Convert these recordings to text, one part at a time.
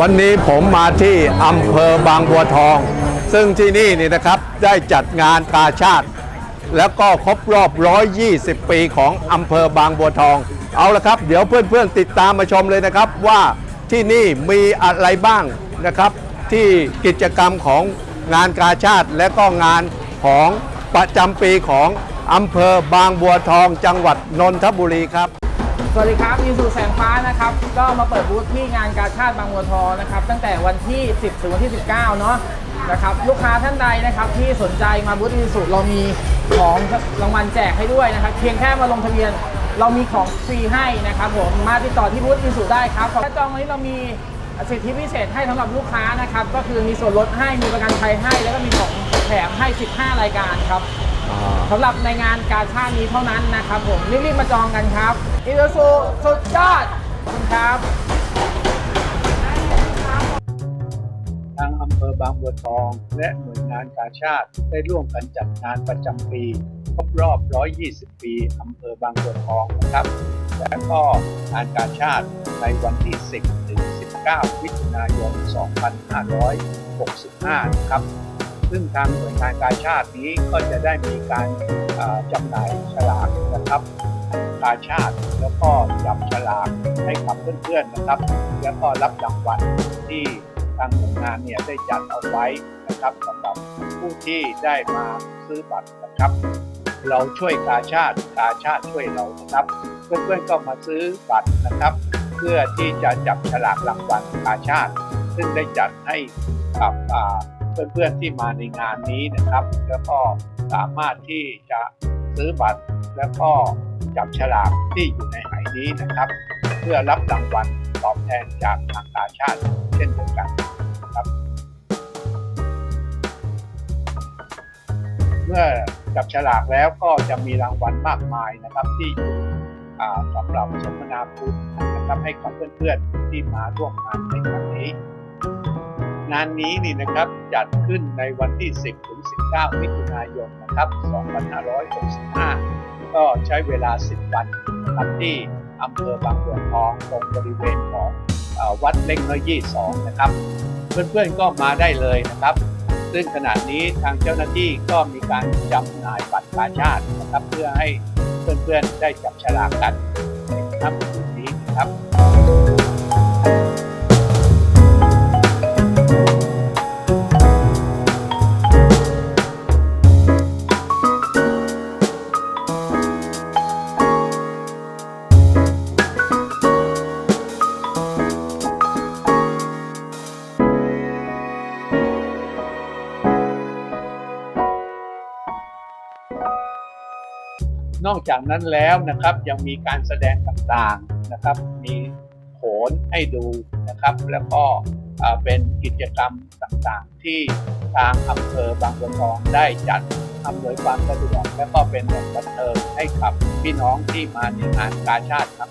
วันนี้ผมมาที่อำเภอบางบัวทอง ซึ่งที่นี่นี่นะครับได้จัดงานกาชาติ แล้วก็ครบรอบ 120 ปีของอำเภอบางบัวทอง เอาละครับ เดี๋ยวเพื่อนๆติดตามมาชมเลยนะครับว่าที่นี่มีอะไรบ้างนะครับ ที่กิจกรรมของงานกาชาติ และก็งานของประจำปีของอำเภอบางบัวทอง จังหวัดนนทบุรีครับ สวัสดีครับยูสูแสงฟ้านะครับ ก็มาเปิดบูธที่งานกาชาติบางบัวทองนะครับ ตั้งแต่วันที่ 10 ถึงวันที่ 19 เนาะนะครับลูกค้าท่านใดนะครับที่สนใจมาบูธยูสูเรามีของรางวัลแจกให้ด้วยนะครับ เพียงแค่มาลงทะเบียนเรามีของฟรีให้นะครับผมมาติดต่อที่บูธยูสูได้ครับถ้าจองวันนี้เรามีสิทธิพิเศษให้สำหรับลูกค้านะครับก็คือมีส่วนลดให้มีประกันภัยให้ แล้วก็มีของแถมให้ 15 รายการครับสำหรับในงานการชาตินี้เท่านั้นนะครับผมรีบๆมาจองกันครับ อีโซซูสุดยอดขอบคุณครับทางอำเภอบางบัวทอง และหน่วยงานกาชาติได้ร่วมกันจัดงานประจำปีครบรอบ 120 ปีอำเภอบางบัวทองนะครับ และก็งานกาชาติในวันที่ 10 ถึง 19มิถุนายน 2565 นะครับ ซึ่งทางหน่วยงานกาชาตินี้ก็จะได้มีการจำหน่ายฉลากนะครับ กาชาติ แล้วก็จับฉลากให้กับเพื่อนๆนะครับ แล้วก็รับรางวัลที่ทางหน่วยงานเนี่ยได้จัดเอาไว้นะครับสำหรับผู้ที่ได้มาซื้อบัตรนะครับ เราช่วยกาชาติกาชาติช่วยเรานะครับ เพื่อนๆก็มาซื้อบัตรนะครับ เพื่อที่จะจับฉลากรางวัลกาชาติ ซึ่งได้จัดให้กับเพื่อนๆที่มาในงานนี้นะครับ แล้วก็สามารถที่จะซื้อบัตรแล้วก็ จับฉลากที่อยู่ในไหนี้นะครับ เพื่อรับรางวัลตอบแทนจากทางกาชาติเช่นเดียวกันนะครับ เมื่อจับฉลากแล้วก็จะมีรางวัลมากมายนะครับที่อยู่สำหรับสมนาคุณนะครับให้กับเพื่อนๆที่มาร่วมงานในครั้งนี้ งานนี้นี่นะครับจัดขึ้นในวันที่ 10 ถึง 19 มิถุนายนนะครับ 2565 ก็ใช้เวลา 10 วันนะครับที่อำเภอบางบัวทองตรงบริเวณของอวัดเล็กน้อยยี่สองนะครับ เพื่อนๆก็มาได้เลยนะครับ ซึ่งขณะนี้ทางเจ้าหน้าที่ก็มีการจำหน่ายบัตรกาชาตินะครับ เพื่อให้เพื่อนๆได้จับฉลากกันในค่ำคืนนี้นะครับ นอกจากนั้นแล้วนะครับยังมีการแสดงต่างๆนะครับ มีโขนให้ดูนะครับ แล้วก็เป็นกิจกรรมต่างๆ ที่ทางอำเภอบางบัวทองได้จัดอำนวยความสะดวกและก็เป็นแหล่งบันเทิงให้กับพี่น้องที่มาในงานกาชาติครับ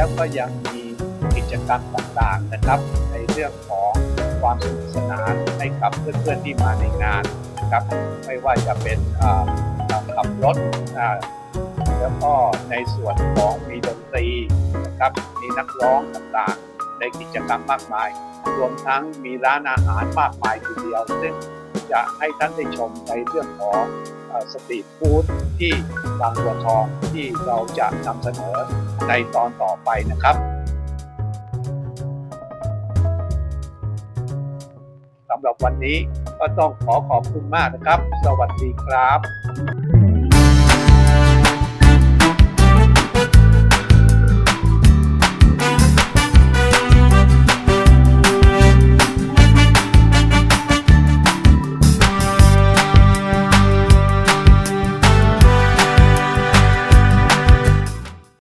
แล้วก็ยังมีกิจกรรมต่างๆนะครับ ในเรื่องของความสนุกสนานให้กับเพื่อนๆที่มาในงานนะครับ ไม่ว่าจะเป็นการขับรถแล้วก็ในส่วนของมีดนตรีนะครับมีนักร้องต่างๆ ในกิจกรรมมากมาย รวมทั้งมีร้านอาหารมากมายทีเดียวซึ่งจะให้ท่านได้ชมในเรื่องของสตรีทฟู้ดที่บางบัวทองที่เราจะนำเสนอ ในตอนต่อไปนะครับสำหรับวันนี้ก็ต้องขอขอบคุณมากนะครับ สวัสดีครับ